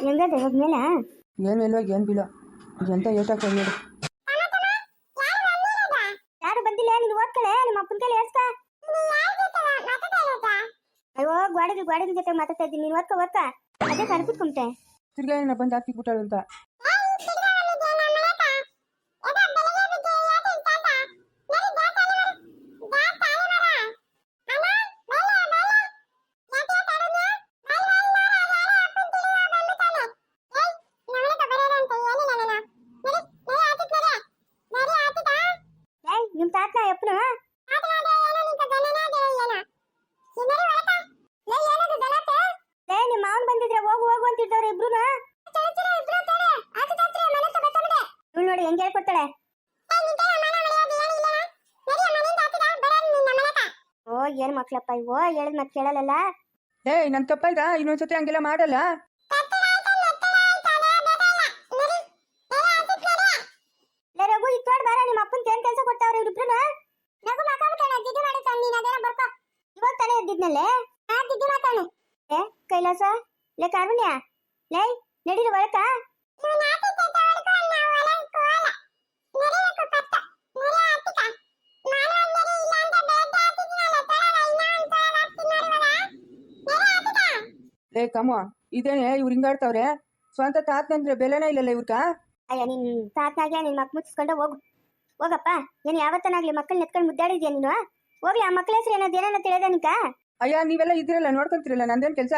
ಹೆಂಗದ ಇವಾಗ ಮೇಲೆ ಏನು ಇಲ್ವೋ ಏನು ಬೀಳೋ ಎಂತ ಏಟಾಕ ನೋಡು ಯಾರು ಬಂದಿಲ್ಲ? ನೀನು ಓದ್ಕಳೆ? ನಿಮ್ಮ ಅಪ್ಪನ ಕೈಲಿ ಹೇಳ್ಸ್ಕ ಅಯ್ಯೋ ಗೋಡೆಗೆ ಗೋಡೆಗೆ ಜೊತೆ ಮಾತಾಡ್ತಾ ಇದ್ದೀನಿ. ನೀನು ಓದ್ಕ ಓದ್ಕ. ಅದೇ ಕನ್ಸಿಟ್ಕೊಂಡೆ ತಿರ್ಗಾ ಏನ ಬಂದು ಹಾಕಿಬಿಟ್ಟಾಳು ಅಂತ ಏಯ್ ನಿಮ್ ತಾತ ಎಪ್ಪನು ಏ ನಿಮ್ಮ ಮಾವನ್ ಬಂದಿದ್ರೆ ಹೋಗು ಹೋಗು ಅಂತಿದ್ದವ್ರೆ ಇಬ್ರು ಇವ್ಳು ನೋಡಿ ಹೆಂಗ್ ಹೇಳ್ಕೊಡ್ತಾಳೆ ಓ ಏನ್ ಮಕ್ಳಪ್ಪ ಇವು ಹೇಳಿದ್ ಮತ್ ಕೇಳಲ್ಲ ಏಯ್ ನನ್ನ ತಪ್ಪಾಯ್ತಾ ಇನ್ನೊಂದ್ಸತಿ ಹಂಗೆಲ್ಲ ಮಾಡಲ್ಲ? ರಘು ಇತ್ತೋಡ್ ಬಾರ ನಿಮ್ಮ ಅಪ್ಪನ್ ಏನ್ ಕೆಲಸ ಕೊಡ್ತಾವ್ರೆ ಇವ್ರಿಬ್ರು ರಘು ಮಾತಾಡ್ತಾನೆ ಜಿದ್ದು ಮಾಡುತ್ತಾನೆ ನೀನ್ ಅದೇನ ಬರ್ಕೋ. ಇವಾಗ ತಾನೇ ಎದ್ದಿದ್ನಲ್ಲೇ? ಹಾ ಜಿದ್ದು ಮಾತಾಡು ಏ ಕೈಲಾಸ? ಲೇ ಕಾರುಣ್ಯ? ಲೈ ನಡೀರಿ ಒಳಕ ಏ ಕಮ್ಮ ಇದೇನೆ ಇವ್ರು ಹಿಂಗಾಡ್ತಾವ್ರೆ ಸ್ವಂತ ತಾತನಂದ್ರೆ ಬೆಲೆನೇ ಇಲ್ಲಲ್ಲ ಇವ್ರಕ? ಅಯ್ಯ ನಿನ್ ತಾತಾಗೆ ನಿನ್ ಮಕ್ ಮುಚ್ಚಿಸ್ಕೊಂಡು ಹೋಗು. ಹೋಗಪ್ಪ ಏನು ಯಾವತ್ತನಾಗ್ಲಿ ಮಕ್ಕಳು ನೆತ್ಕೊಂಡು ಮುದ್ದಾಡಿದ್ಯಾ ನೀನು? ಹೋಗ್ಲಿ ಆ ಮಕ್ಕಳ ಹೆಸರು ಏನೋ ಏನೇನೋ ತಿಳಿದ ನಿಕ ಅಯ್ಯ ನೀವೆಲ್ಲ ಇದ್ರಲ್ಲ ನೋಡ್ಕೊಂತೀರಲ್ಲ ನಂದೇನ್ ಕೆಲಸ?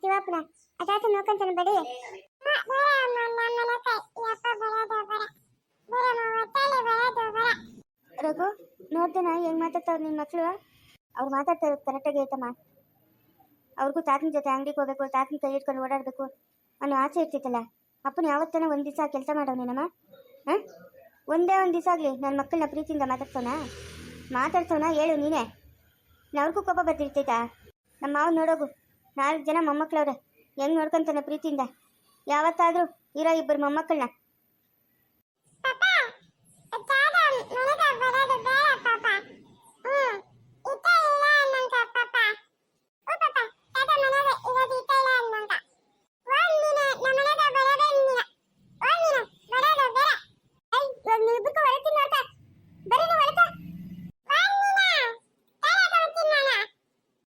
ಶಿವಪ್ಪನ ಅದಾತ ನೋಡ್ಕೊಂತಾನೆ ಬಡಿ. ರಘು, ನೋಡ್ತೇನ, ಹೆಂಗ್ ಮಾತಾಡ್ತಾವ್ ನಿನ್ ಮಕ್ಕಳು ಅವ್ರು ಮಾತಾಡ್ತಾರೆ ಕರೆಕ್ಟಾಗಿ ಐತಮ್ಮ ಅವ್ರಿಗೂ ತಾತನ ಜೊತೆ ಅಂಗಡಿಗೆ ಹೋಗ್ಬೇಕು, ತಾತನ ಕೈ ಇಟ್ಕೊಂಡು ಓಡಾಡ್ಬೇಕು. ಅನ್ನೋ ಆಸೆ ಇರ್ತಿತ್ತಲ್ಲ, ಅಪ್ಪನ ಯಾವತ್ತನ ಒಂದ್ ದಿವಸ ಕೆಲಸ ಮಾಡವನೇನಮ್ಮ ಹಾ? ಒಂದೇ ಒಂದ್ ದಿವಸ ಆಗ್ಲಿ ನನ್ನ ಮಕ್ಕಳನ್ನ ಪ್ರೀತಿಯಿಂದ ಮಾತಾಡ್ಸೋಣ ಮಾತಾಡ್ಸೋಣ ಹೇಳು ನೀನೇ. ಅವ್ರಿಗೂ ಕೋಪ ಬರ್ತಿರ್ತೈತಾ ನಮ್ಮ ಮಾವ್ ನೋಡೋಗು. ನಾಲ್ಕು ಜನ ಮೊಮ್ಮಕ್ಕಳವ್ರೆ. ಹೆಂಗ್ ನೋಡ್ಕೊಂತಾನೆ ಪ್ರೀತಿಯಿಂದ? ಯಾವತ್ತಾದ್ರೂ ಇರೋ ಇಬ್ಬರು ಮೊಮ್ಮಕ್ಕಳನ್ನ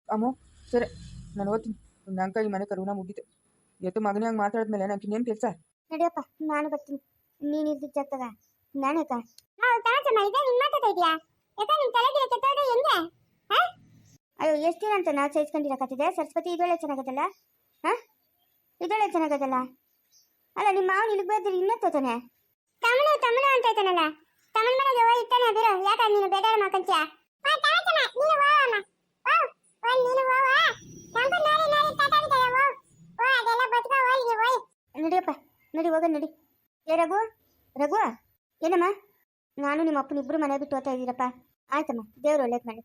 ಅಮ್ಮ ಸರಿ. ನಾನು ಓದ್ತೀನಿ ಅಂಕ ಈ ಮನೆ ಕರುಣ ಮುಗೀತು. ಎತ್ತು ಮಗನೇ ಹಂಗೆ ಮಾತಾಡಿದ್ಮೇಲೆ ನಂಗೆ ಇನ್ನೇನು ಕೆಲಸ? ನಡಿಯಪ್ಪ, ನಾನು ಬರ್ತೀನಿ. ನೀನು ಇದ್ದ ಜಾಗದಾಗ ನಾನು ಯಾಕ? ಹೌದು ತಾಚಮ್ಮ ಇದೆ ನಿನ್ ಮಾತಾಡ್ತಾ ಇದೀಯಾ ಯಾಕ ನಿನ್ ತಲೆಗೆ ಕೆಟ್ಟೋದೆ ಹೆಂಗೆ? ಅಯ್ಯೋ, ಎಷ್ಟು ದಿನ ಅಂತ ನಾವು ಸಹಿಸ್ಕೊಂಡಿರಕತ್ತಿದೆ? ಸರಸ್ವತಿ ಇದೊಳ್ಳೆ ಚೆನ್ನಾಗದಲ್ಲ? ಹಾ? ಇದೊಳ್ಳೆ ಚೆನ್ನಾಗದಲ್ಲ? ಅಲ್ಲ ನಿಮ್ಮ ಮಾವನ ಇಲ್ಲಿಗೆ ಬಂದ್ರೆ ಇನ್ನೊತ್ತಾನೆ ತಮಿಳು ತಮಿಳು ಅಂತ ಹೇಳ್ತಾನಲ್ಲ ತಮಿಳ್ ಮನೆಗೆ ಹೋಗಿ ಇತ್ತಾನೆ ಬಿರು. ಯಾಕ ನೀನು ಬೇಡ ಮಾಡ್ಕೊಂತೀಯ? ನಡಿಯಪ್ಪ ನಡಿ, ಹೋಗ, ನಡಿ. ಏ, ರಘು? ರಘು? ಏನಮ್ಮ? ನಾನು ನಿಮ್ಮ ಅಪ್ಪನ ಇಬ್ರು ಮನೆ ಬಿಟ್ಟು ಹೋಗ್ತಾ ಇದ್ದೀರಪ್ಪ. ಆಯ್ತಮ್ಮ, ದೇವ್ರು ಒಳ್ಳೇದು ಮಾಡಿ.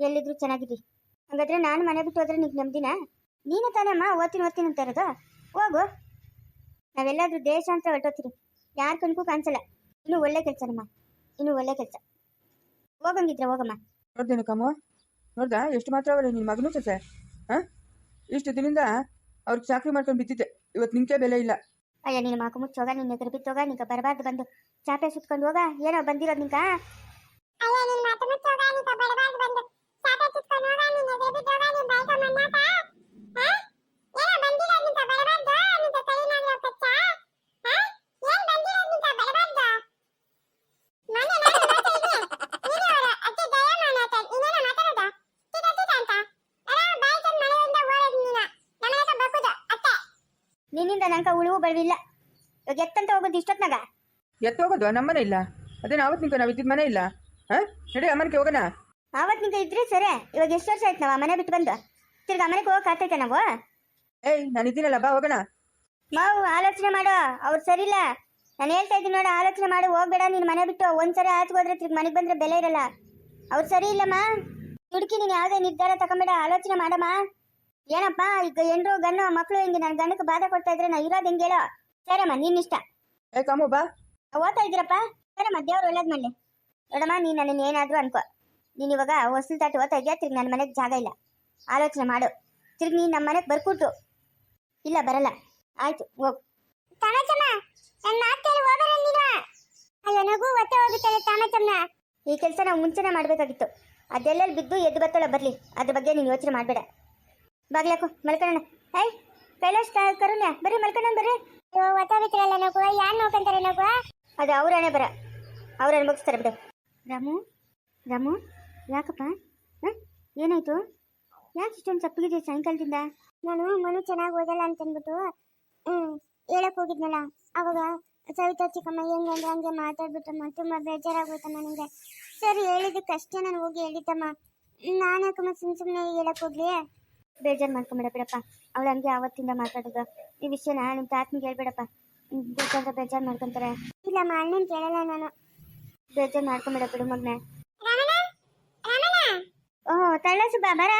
ಎಲ್ಲಿದ್ರು ಚೆನ್ನಾಗಿರಿ. ಹಂಗಾದ್ರೆ ನಾನು ಮನೆ ಬಿಟ್ಟು ಹೋದ್ರೆ ನಿಮ್ಗೆ ನಮ್ದಿನ ನೀನು ತಾನಮ್ಮ ಓದ್ತೀನಿ ಓದ್ತೀನಿ ಅಂತ ಇರೋದು? ಹೋಗು. ನಾವೆಲ್ಲಾದ್ರೂ ದೇಶ ಅಂತ ಹೊರಟೋತೀರಿ ಯಾರು ಕಣ್ಕೂ ಕಾಣಿಸಲ್ಲ. ಇನ್ನು ಒಳ್ಳೆ ಕೆಲಸನಮ್ಮ. ಇನ್ನು ಒಳ್ಳೆ ಕೆಲಸ. ಹೋಗಂಗಿದ್ರೆ ಹೋಗಮ್ಮ. ನೋಡ್ದೇನು ಕಮ್ಮ. ನೋಡ್ದಾ? ಎಷ್ಟು ಮಾತ್ರ ಅವಲ್ಲ ನಿನ್ನ ಮಗನೂ ಸೊಸೆ. ಹಾಂ? ಇಷ್ಟು ದಿನದಿಂದ ಅವ್ರಿಗೆ ಚಾಕ್ರಿ ಮಾಡ್ಕೊಂಡು ಬಿದ್ದಿದ್ದೆ. ಇವತ್ತು ನಿಂಕೆ ಬೆಲೆ ಇಲ್ಲ. ಅಯ್ಯ ನಿನ್ನ ಮಾಕು ಮುಚ್ಚೋಗ ನಿನ್ನ ಎದುರು ಬಿತ್ತೋಗ ನಿಂಕ ಬರಬಾರ್ದು ಬಂದು ಚಾಪೆ ಸುತ್ಕೊಂಡು ಹೋಗ. ಏನೋ ಬಂದಿರೋದು ನಿಂಗ? ಅಯ್ಯ ನಿನ್ನ ಮಾತು ಮುಚ್ಚೋಗ ನಿಂಕ ಬರಬಾರ್ದು ಬಂದು ಚಾಪೆ ಸುತ್ಕೊಂಡು ಹೋಗ ನಿನ್ನ ಎದುರು ಬಿತ್ತೋಗ ನಿನ್ನ ಬಾಯ್ಕ ಮನ್ನಾಕ ಏನೋ ಬಂದಿರೋದು ನಿಂಕ ಬರಬಾರ್ದು ನಿಂಕ ಕೈನಾಗ್ಲೋ ಕಚ್ಚ ಏನ್ ಬಂದಿರೋದು ನಿಂಕ ಬರಬಾರ್ದು ಮನೆ ನಾನು ಮಾತಾಡಿದೆ ನೀನು ಅವರ ಅತ್ತೆ ದಯ ಮಾತಾಡ ಇನ್ನೇನೋ ಮಾತಾಡೋದು ಟಿಟ ಟಿಟ ಅಂತ ಅಲ್ಲ ಬಾಯ್ಕ ಮನೆಯಿಂದ ಓಡೋದು ನೀನು ನಮ್ಮ ಹತ್ರ ಬಕ್ಕುದು ಅತ್ತೆ ನಿನ್ನಿಂದ ನನ್ಕ ಉಳಿವು ಬರಲಿಲ್ಲ. ಇವಾಗ ಎತ್ತಂತ ಹೋಗೋದು ಇಷ್ಟೊತ್ನಾಗ? ಎತ್ತೋಗೋದು ನಮ್ಮನೆ ಇಲ್ಲ. ಅದೇ ಅವತ್ತು ನಿಂಕ ನಾವು ಇದ್ದಿದ್ದ ಮನೆ ಇಲ್ಲ? ಹಾಂ? ನಡಿ ಅಮ್ಮನಿಗೆ ಹೋಗೋಣ. ಆವತ್ ನಿಂಕ ಇದ್ರೆ ಸರಿ. ಇವಾಗ ಎಷ್ಟು ವರ್ಷ ಆಯ್ತು ನಾವು ಮನೆ ಬಿಟ್ಟು ಬಂದು? ತಿರ್ಗಿ ಮನೆಗೆ ಹೋಗಕ್ ಆಗ್ತೈತೆ ನಾವು? ಏಯ್ ನಾನು ಇದ್ದೀನಲ್ಲ ಬಾ ಹೋಗೋಣ. ಮಾವು ಆಲೋಚನೆ ಮಾಡು. ಅವ್ರು ಸರಿಲ್ಲ ನಾನು ಹೇಳ್ತಾ ಇದ್ದೀನಿ ನೋಡ ಆಲೋಚನೆ ಮಾಡು. ಹೋಗ್ಬೇಡ ನೀನು ಮನೆ ಬಿಟ್ಟು ಒಂದ್ಸರಿ ಆಚೆ ಹೋದ್ರೆ ತಿರ್ಗಿ ಮನೆಗೆ ಬಂದ್ರೆ ಬೆಲೆ ಇರಲ್ಲ. ಅವ್ರು ಸರಿ ಇಲ್ಲಮ್ಮ. ಹುಡುಕಿ ನೀನು ಯಾವುದೇ ನಿರ್ಧಾರ ತಗೊಂಬೇಡ. ಆಲೋಚನೆ ಮಾಡಮ್ಮ. ಏನಪ್ಪ ಈಗ ಎಂಡ್ರು ಗಂಡು ಮಕ್ಕಳು ಹಿಂಗೆ ನನ್ನ ಗಂಡಕ್ಕೆ ಬಾಧೆ ಕೊಡ್ತಾ ಇದ್ರೆ ನಾ ಇರೋದು ಹೆಂಗೆ ಹೇಳೋ? ಸರಮ್ಮ ನೀನ್ ಏ ಕಾಮು ಬಾ. ಓದ್ತಾ ಇದ್ದೀರಪ್ಪ? ಸರಮ್ಮ ದೇವ್ರು ಒಳ್ಳೇದ್ ಮಾಡಲಿ. ನೋಡಮ್ಮ ನೀನು ನನ್ನ ಏನಾದರೂ ಅನ್ಕೋ. ನೀನ್ ಇವಾಗ ಹೊಸಲು ತಾಟಿ ಓದ್ತಾ ಇದೆಯಾ ತಿರ್ಗಿ ನನ್ನ ಮನೆಗೆ ಜಾಗ ಇಲ್ಲ. ಆಲೋಚನೆ ಮಾಡು. ತಿರ್ಗಿ ನೀನ್ ನಮ್ಮ ಮನೆಗೆ ಬರ್ಕೊಟ್ಟು ಇಲ್ಲ ಬರಲ್ಲ. ಆಯ್ತು ಹೋಗು. ತಾಮಚಮ್ಮ ನನ್ನ ಮಾತೇಳಿ ಹೋಗಲ್ಲ ನೀನು. ಅಯ್ಯೋ ನಗು ಒತ್ತೆ ಹೋಗುತ್ತಲ್ಲ ತಾಮಚಮ್ಮ. ಈ ಕೆಲಸ ನಾವು ಮುಂಚೆನೆ ಮಾಡಬೇಕಾಗಿತ್ತು. ಅದೆಲ್ಲ ಬಿದ್ದು ಎದ್ದು ಬತ್ತಳ ಬರಲಿ. ಅದ್ರ ಬಗ್ಗೆ ನೀನು ಯೋಚನೆ ಮಾಡಬೇಡ. ಬಾಗ್ಲಾಕು ಮಲ್ಕೊಳ್ಳೋಣ ಏಯ್ ಕೈಲಾಶ್ ಕರುಣ್ಯ ಬರ್ರಿ ಮಲ್ಕಣ್ಣ ಬರ್ರಿ. ಅಯ್ಯೋ ಒತ್ತಾಗುತ್ತಿರಲ್ಲ ನಗು ಯಾರು ನೋಡ್ಕೊಂತಾರೆ ನಗು ಅದು ಅವ್ರನೇ ಬರ. ಅವ್ರ ಮುಗಿಸ್ತಾರೆ ಬಿಡು. ರಾಮು ರಾಮು ಯಾಕಪ್ಪ? ಹಾಂ? ಏನಾಯ್ತು? ಯಾಕೆ ಇಷ್ಟೊಂದು ಸಪ್ಪಗಿದೆಯಾ ಸಾಯಂಕಾಲದಿಂದ? ನಾನು ಮನು ಚೆನ್ನಾಗಿ ಓದಲ್ಲ ಅಂತಂದ್ಬಿಟ್ಟು ಹ್ಞೂ ಹೇಳಕ್ ಹೋಗಿದ್ನಲ್ಲ. ಅವಾಗ ಸವಿತಾ ಚಿಕ್ಕಮ್ಮ ಹೆಂಗೆ ಅಂದ್ರೆ ಹಂಗೆ ಮಾತಾಡ್ಬಿಟ್ಟಮ್ಮ. ತುಂಬ ಬೇಜಾರಾಗೋಯ್ತಮ್ಮ ನನಗೆ. ಸರಿ ಹೇಳಿದ್ದಕ್ಕಷ್ಟೇ ನಾನು ಹೋಗಿ ಹೇಳಿದ್ದಮ್ಮ. ನಾನು ಯಾಕಮ್ಮ ಸುಮ್ಮ ಸುಮ್ಮನೆ ಹೇಳಕ್ ಹೋಗ್ಲಿ ಬೇಜಾರು ಮಾಡ್ಕೊಂಬೇಡ ಬಿಡಪ್ಪ ಅವಳು ಹಂಗೆ ಆವತ್ತಿಂದ ಮಾತಾಡೋದು. ಈ ವಿಷಯನ ನಿಮ್ಮ ತಾತನಿಗೆ ಹೇಳ್ಬೇಡಪ್ಪ. ಬೇಕಾದ್ರೆ ಬೇಜಾರ ಮಾಡ್ಕೊಂತಾರೆ. ಇಲ್ಲಮ್ಮ ಅಣ್ಣನ ಕೇಳಲ್ಲ ನಾನು. ಬೇಜಾರು ಮಾಡ್ಕೊಂಬೇಡ ಬಿಡು ಮಗ್ನೆ. ಓಹ್ ತಳ್ಳೆ ಸುಬ್ಬ ಬರ?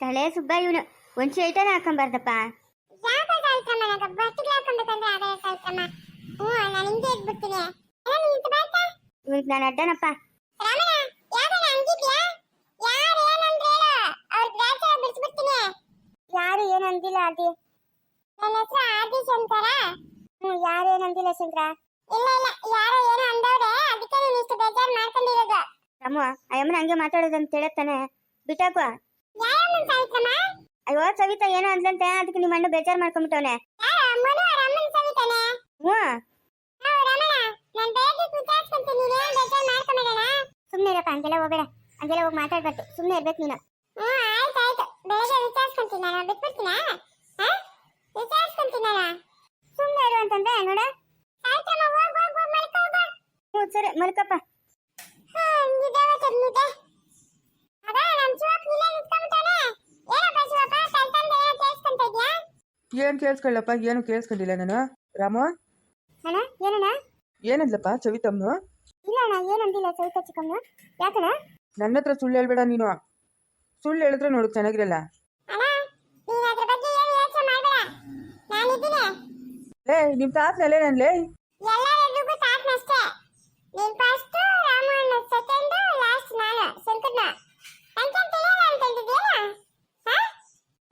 ತಳೆ ಸುಬ್ಬ ಇವನು. ಒಂಚು ಐಟನ ಹಾಕೊಂಬಾರ್ದಪ್ಪ. ಇವನಿಗೆ ನಾನು ಅಡ್ಡನಪ್ಪ. ಯಾರು ಅಂದಿಲ್ಲ ಆದಿ. ನನ್ನ ಹೆಸರು ಆದಿ ಶಂಕರ. ಹ್ಞೂ ಯಾರು ಏನು ಅಂದಿಲ್ಲ ಶಂಕರ? ಇಲ್ಲ ಇಲ್ಲ ಯಾರೋ ಏನೋ ಅಂದವ್ರೆ ಅದಕ್ಕೆ ನೀನು ಇಷ್ಟು ಬೇಜಾರು ಮಾಡ್ಕೊಂಡಿರೋದು. ರಮ್ಮ ಅಯ್ಯಮ್ಮನ ಹಂಗೆ ಮಾತಾಡೋದು ಅಂತ ಹೇಳತ್ತಾನೆ. ಬಿಟ್ಟಾಕು. ಅಯ್ಯೋ ಸವಿತಾ ಏನೋ ಅಂದ್ಲಂತೆ ಅದಕ್ಕೆ ನಿಮ್ಮ ಅಣ್ಣ ಬೇಜಾರು ಮಾಡ್ಕೊಂಡ್ಬಿಟ್ಟವನೆ. ಹ್ಞೂ. ಸುಮ್ಮನೆ ಇರಪ್ಪ ಹಂಗೆಲ್ಲ ಹೋಗ್ಬೇಡ. ಹಂಗೆಲ್ಲ ಹೋಗಿ ಮಾತಾಡ್ಬಾರ್ದು. ಸುಮ್ಮನೆ ಇರ್ಬೇಕು ನೀನು. ಹ್ಞೂ ವಿಚಾರಿಸ್ಕೊಂತೀನಿ ನಾನು ಬಿಟ್ಬಿಡ್ತೀನಾ? ಹಾಂ? ವಿಚಾರಿಸ್ಕೊಂತೀನಲ್ಲ? ಸುಮ್ಮನೆ ಇರು ಅಂತಂದ್ರೆ ನೋಡ. ಹ್ಞೂ ಸರಿ ಮಲ್ಕಪ್ಪ. ಏನು ಕೇಳಿಸ್ಕೊಳ್ಳಪ್ಪ ಏನು ಕೇಳಿಸ್ಕೊಂಡಿಲ್ಲ ನಾನು? ರಾಮ? ಅಣ್ಣ ಏನಣ್ಣ? ಏನಂದ್ಲಪ್ಪ ಸವಿತಮ್ಮನು? ಇಲ್ಲ ಅಣ್ಣ ಏನಂದಿಲ್ಲ ಸವಿತಾ ಚಿಕ್ಕಮ್ಮ ಯಾಕಣ್ಣ? ನನ್ನ ಹತ್ರ ಸುಳ್ಳು ಹೇಳ್ಬೇಡ ನೀನು. ಸುಳ್ಳು ಹೇಳಿದ್ರೆ ನೋಡು ಚೆನ್ನಾಗಿರಲ್ಲ. ಲೇ ನಿಮ್ಮ ತಾತನಲ್ಲೇ ನಾನು ಲೇ ಎಲ್ಲರಿಗೂ ತಾತನಷ್ಟೇ. ನೀನ್ ಫಸ್ಟ್ ರಾಮಣ್ಣ ಸೆಕೆಂಡ್ ಲಾಸ್ಟ್ ನಾನು ಶಂಕರ್ನ. ಅಂಕನ್ ತಿಳಿಯಲ್ಲ ಅಂತ ಹೇಳಿದ್ಯಾ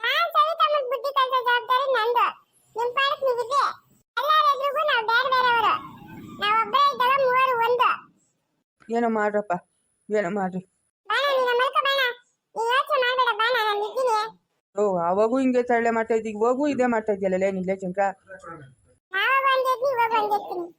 ನಾನ್ ತಮ್ಮ ಬುದ್ಧಿ ಕಲಿಸೋ ಜವಾಬ್ದಾರಿ ನಂದು. ನಿಮ್ ಪಾಡಕ್ ನಿಗಿದೆ ಎಲ್ಲರಿಗೂ ನಾವು ಬೇರೆ ಬೇರೆಯವರು. ನಾವೊಬ್ಬರೇ ಇದ್ದಾಗ ಮೂವರು ಒಂದು. ಏನೋ ಮಾಡ್ರಪ್ಪ. ಏನೋ ಮಾಡ್ರಿ. ಬಾಣ ನೀನು ಮಲ್ಕ ಬಾಣ. ನೀ ಯೋಚನೆ ಮಾಡಬೇಡ ಬಾಣ ನಾನು ಇದ್ದೀನಿ. ಓ ಅವಾಗೂ ಹಿಂಗೆ ತಳ್ಳೆ ಮಾಡ್ತಾ ಇದ್ದೀಗ ಹೋಗು ಇದೇ ಮಾಡ್ತಾ ಇದೆಯಲ್ಲ ಲೇ ನಿಲ್ಲೇ ಶಂಕರ